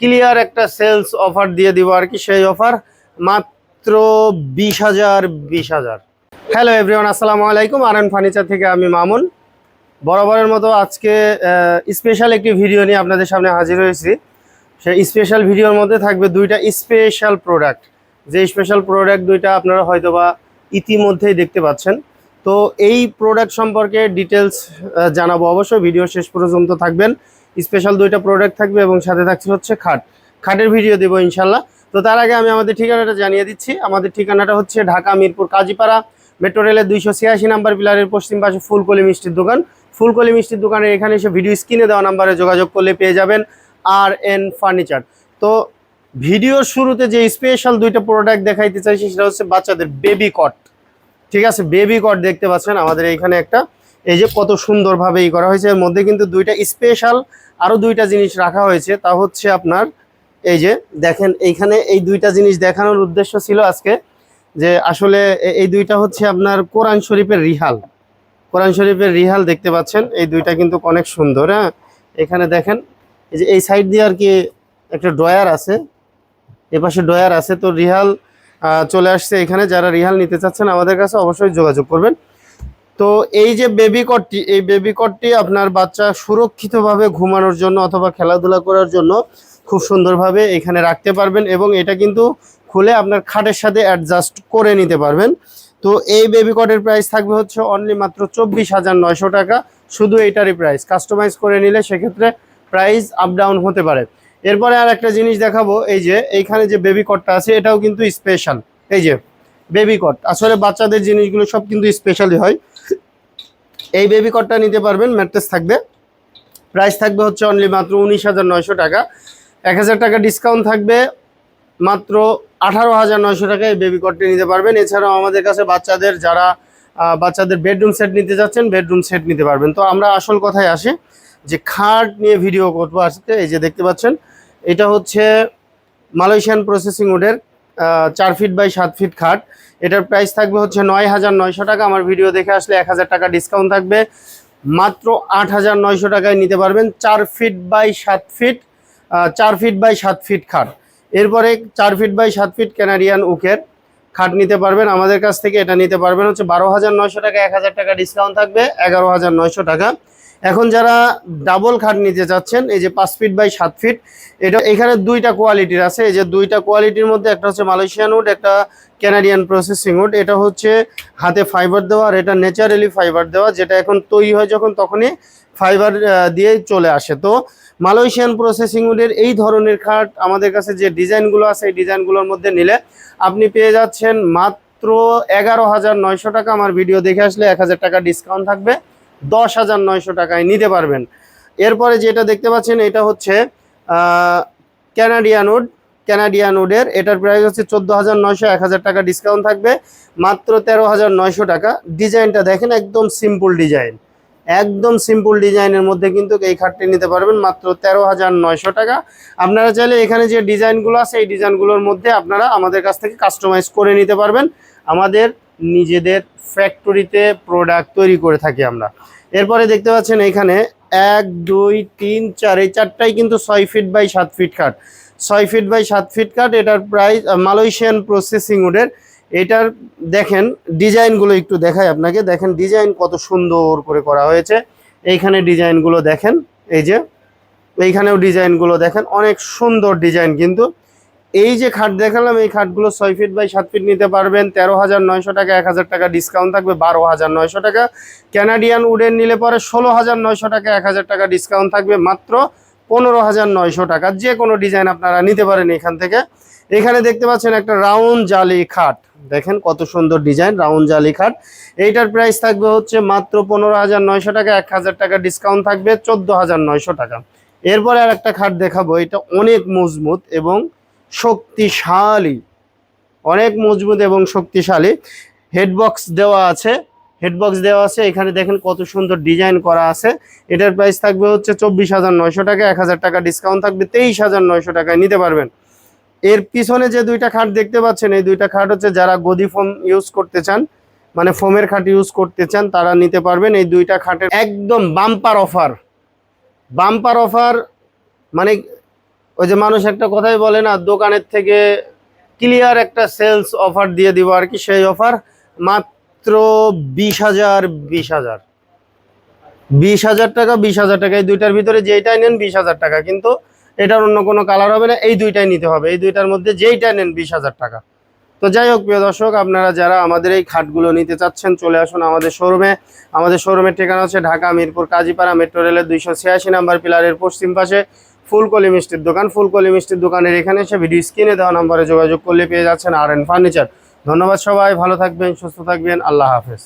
Clear একটা sales offer দিয়ে দিব আর কি, সেই অফার মাত্র বিশ হাজার বিশ হাজার। হ্যালো এভরিওয়ান আসসালামু আলাইকুম। আরএন ফার্নিচার থেকে আমি মামুন। বরাবরের মতো আজকে স্পেশাল একটি ভিডিও নিয়ে আপনাদের সামনে হাজির হয়েছি। সেই স্পেশাল ভিডিওর মধ্যে থাকবে দুইটা স্পেশাল প্রোডাক্ট যে স্পেশাল প্রোডাক্ট দুইটা আপনারা হয়তোবা ইতিমধ্যেই দেখতে পাচ্ছেন। তো এই প্রোডাক্ট সম্পর্কে ডিটেলস জানাব। অবশ্যই ভিডিও শেষ পর্যন্ত থাকবেন। স্পেশাল দুইটা প্রোডাক্ট থাকবে এবং সাথে থাকছে হচ্ছে খাট। খাটের ভিডিও দেবো ইনশাল্লাহ। তো তার আগে আমি আমাদের ঠিকানাটা জানিয়ে দিচ্ছি। আমাদের ঠিকানাটা হচ্ছে ঢাকা মিরপুর কাজীপাড়া মেট্রো রেলের দুইশো ছিয়াশি নাম্বার পিলারের পশ্চিম পাশে ফুলকলি মিষ্টির দোকান। ফুলকলি মিষ্টির দোকানে এখানে এসে ভিডিও স্ক্রিনে দেওয়া নাম্বারে যোগাযোগ করলে পেয়ে যাবেন আর এন ফার্নিচার তো ভিডিওর শুরুতে যে স্পেশাল দুইটা প্রোডাক্ট দেখাইতে চাইছি, সেটা হচ্ছে বাচ্চাদের বেবি কট ঠিক আছে? বেবি কট দেখতে পাচ্ছেন? আমাদের এইখানে একটা এই যে কত সুন্দরভাবে ই করা হয়েছে, এর মধ্যে কিন্তু দুইটা স্পেশাল আরও দুইটা জিনিস রাখা হয়েছে। তা হচ্ছে আপনার, এই যে দেখেন, এইখানে এই দুইটা জিনিস দেখানোর উদ্দেশ্য ছিল আজকে যে আসলে এই দুইটা হচ্ছে আপনার কোরআন শরীফের রিহাল। কোরআন শরীফের রিহাল দেখতে পাচ্ছেন, এই দুইটা কিন্তু অনেক সুন্দর হ্যাঁ? এখানে দেখেন, এই যে এই সাইড দিয়ে আর কি একটা ড্রয়ার আছে এপাশে ড্রয়ার আছে, তো রিহাল চলে আসছে এখানে। যারা রিহাল নিতে চাচ্ছেন আমাদের কাছে অবশ্যই যোগাযোগ করবেন। তো এই যে বেবি কটটি এই বেবি কটটি আপনার বাচ্চা সুরক্ষিতভাবে ঘুমানোর জন্য অথবা খেলাধুলা করার জন্য খুব সুন্দরভাবে এখানে রাখতে পারবেন এবং এটা কিন্তু খুলে আপনার খাটের সাথে অ্যাডজাস্ট করে নিতে পারবেন। তো এই বেবি কটের প্রাইস থাকবে হচ্ছে অনলি মাত্র চব্বিশ হাজার নয়শো টাকা। শুধু এইটারই প্রাইস কাস্টমাইজ করে নিলে সেক্ষেত্রে প্রাইস আপ ডাউন হতে পারে। এরপরে আর একটা জিনিস দেখাবো, এই যে এইখানে যে বেবি কটটা আছে, এটাও কিন্তু স্পেশাল এই যে বেবি কট আসলে বাচ্চাদের জিনিসগুলো সব কিন্তু স্পেশালি হয়। এই বেবি কটটা নিতে পারবেন ম্যাট্রেস থাকবে। প্রাইস থাকবে হচ্ছে অনলি মাত্র উনিশ হাজার নয়শো টাকা। এক হাজার টাকা ডিসকাউন্ট থাকবে, মাত্র আঠারো হাজার নয়শো টাকায় বেবি কটটি নিতে পারবেন। এছাড়াও আমাদের কাছে বাচ্চাদের যারা বাচ্চাদের বেডরুম সেট নিতে যাচ্ছেন বেডরুম সেট নিতে পারবেন। তো আমরা আসল কথায় আসি, যে খাট নিয়ে ভিডিও করব আজকে, এই যে দেখতে পাচ্ছেন, এটা হচ্ছে মালয়েশিয়ান প্রসেসিং উডের চার ফিট বাই সাত ফিট খাট। এটার প্রাইস থাকবে হচ্ছে নয় হাজার নয়শো টাকা। আমার ভিডিও দেখে আসলে এক হাজার টাকা ডিসকাউন্ট থাকবে। মাত্র আট হাজার নয়শো টাকায় নিতে পারবেন চার ফিট বাই সাত ফিট চার ফিট বাই সাত ফিট খাট। এরপরে চার ফিট বাই সাত ফিট ক্যানাডিয়ান উকের খাট নিতে পারবেন। আমাদের কাছ থেকে এটা নিতে পারবেন হচ্ছে বারো হাজার নয়শো টাকা। এক হাজার টাকা ডিসকাউন্ট থাকবে। এগারো হাজার নয়শো টাকা। এখন যারা ডাবল খাট নিতে চাচ্ছেন, এই যে পাঁচ ফিট বাই সাত ফিট এটা এখানে দুইটা কোয়ালিটির আছে। এই যে দুইটা কোয়ালিটির মধ্যে একটা হচ্ছে মালয়েশিয়ান উড একটা ক্যানাডিয়ান প্রসেসিং উড এটা হচ্ছে হাতে ফাইবার দেওয়া আর এটা ন্যাচারালি ফাইবার দেওয়া, যেটা এখন তৈরি হয় যখন তখনই ফাইবার দিয়ে চলে আসে। তো মালয়েশিয়ান প্রসেসিং উডের এই ধরনের খাট আমাদের কাছে যে ডিজাইনগুলো আছে, এই ডিজাইনগুলোর মধ্যে নিলে আপনি পেয়ে যাচ্ছেন মাত্র এগারো হাজার নয়শো টাকা। আমার ভিডিও দেখে আসলে এক হাজার টাকা ডিসকাউন্ট থাকবে। দশ হাজার নয়শো টাকায় নিতে পারবেন। এরপরে যেটা দেখতে পাচ্ছেন, এটা হচ্ছে ক্যানাডিয়ান উড ক্যানাডিয়ান উডের এটার প্রাইস হচ্ছে চোদ্দ হাজার নয়শো, এক হাজার টাকা ডিসকাউন্ট থাকবে। মাত্র তেরো হাজার নয়শো টাকা। ডিজাইনটা দেখেন, একদম সিম্পল ডিজাইন একদম সিম্পল ডিজাইনের মধ্যে কিন্তু এই খাটটি নিতে পারবেন, মাত্র তেরো হাজার নয়শো টাকা। আপনারা চাইলে এখানে যে ডিজাইনগুলো আছে, এই ডিজাইনগুলোর মধ্যে আপনারা আমাদের কাছ থেকে কাস্টমাইজ করে নিতে পারবেন। আমাদের নিজেদের ফ্যাক্টরিতে প্রোডাক্ট তৈরি করে থাকি আমরা। এরপরে দেখতে পাচ্ছেন এখানে এক, দুই, তিন, চার, এই চারটাই কিন্তু ছয় ফিট বাই সাত ফিট কাঠ ছয় ফিট বাই সাত ফিট কাঠ এটার প্রাইস মালয়েশিয়ান প্রসেসিং উডের এটার দেখেন ডিজাইনগুলো একটু দেখাই আপনাকে। দেখেন ডিজাইন কত সুন্দর করে করা হয়েছে। এইখানে ডিজাইনগুলো দেখেন, এই যে। এইখানেও ডিজাইনগুলো দেখেন, অনেক সুন্দর ডিজাইন কিন্তু। এই যে খাট দেখালাম, এই খাটগুলো ছয় ফিট বাই সাত ফিট নিতে পারবেন। তেরো হাজার নয়শো টাকা, এক হাজার টাকা ডিসকাউন্ট থাকবে, বারো হাজার নয়শো টাকা। ক্যানাডিয়ান উডেন নিলে পরে ষোলো হাজার নয়শো টাকা, এক হাজার টাকা ডিসকাউন্ট থাকবে, মাত্র পনেরো হাজার নয়শো টাকা। যে কোনো ডিজাইন আপনারা নিতে পারেন এখান থেকে। এখানে দেখতে পাচ্ছেন একটা রাউন্ড জালি খাট। দেখেন কত সুন্দর ডিজাইন রাউন্ড জালি খাট। এইটার প্রাইস থাকবে হচ্ছে মাত্র পনেরো হাজার নয়শো টাকা, এক হাজার টাকা ডিসকাউন্ট থাকবে, চোদ্দ হাজার নয়শো টাকা। এরপরে আর একটা খাট দেখাবো, এটা অনেক মজবুত এবং শক্তিশালী, অনেক মজবুত এবং শক্তিশালী হেডবক্স দেওয়া আছে। হেডবক্স দেওয়া আছে, এখানে দেখেন কত সুন্দর ডিজাইন করা আছে। এটার প্রাইস থাকবে হচ্ছে চব্বিশ হাজার নয়শো টাকা, এক হাজার টাকা ডিসকাউন্ট থাকবে, তেইশ হাজার নয়শো টাকায় নিতে পারবেন। এর পিছনে যে দুইটা খাট দেখতে পাচ্ছেন, এই দুইটা খাট হচ্ছে যারা গদি ফোম ইউজ করতে চান মানে ফোমের খাট ইউজ করতে চান, তারা নিতে পারবেন। এই দুইটা খাটের একদম বাম্পার অফার বাম্পার অফার মানে ওই যে মানুষ একটা কথাই বলে না, দোকানের থেকে ক্লিয়ার একটা সেলস অফার দিয়ে দিব আর কি, সেই অফার মাত্র বিশ হাজার বিশ হাজার। বিশ হাজার টাকা, বিশ হাজার টাকা, এই দুইটার ভিতরে যেইটাই নেন বিশ হাজার টাকা, কিন্তু এটার অন্য কোনো কালার হবে না, এই দুইটাই নিতে হবে, এই দুইটার মধ্যে যেইটা নেন বিশ হাজার টাকা। তো যাই হোক, প্রিয় দর্শক, আপনারা যারা আমাদের এই খাটগুলো নিতে চাচ্ছেন, চলে আসুন আমাদের শোরুমে আমাদের শোরুমের ঠিকানা হচ্ছে ঢাকা, মিরপুর, কাজীপাড়া, মেট্রো রেলের দুইশো ছিয়াশি নাম্বার পিলারের পশ্চিম পাশে। ফুলকলি মিষ্টির দোকান। ফুলকলি মিষ্টির দোকানের এখানে এসে ভিডিও স্ক্রিনে দেওয়া নাম্বারে যোগাযোগ করলে পেয়ে যাচ্ছেন আর এন ফার্নিচার ধন্যবাদ সবাই, ভালো থাকবেন, সুস্থ থাকবেন, আল্লাহ হাফেজ।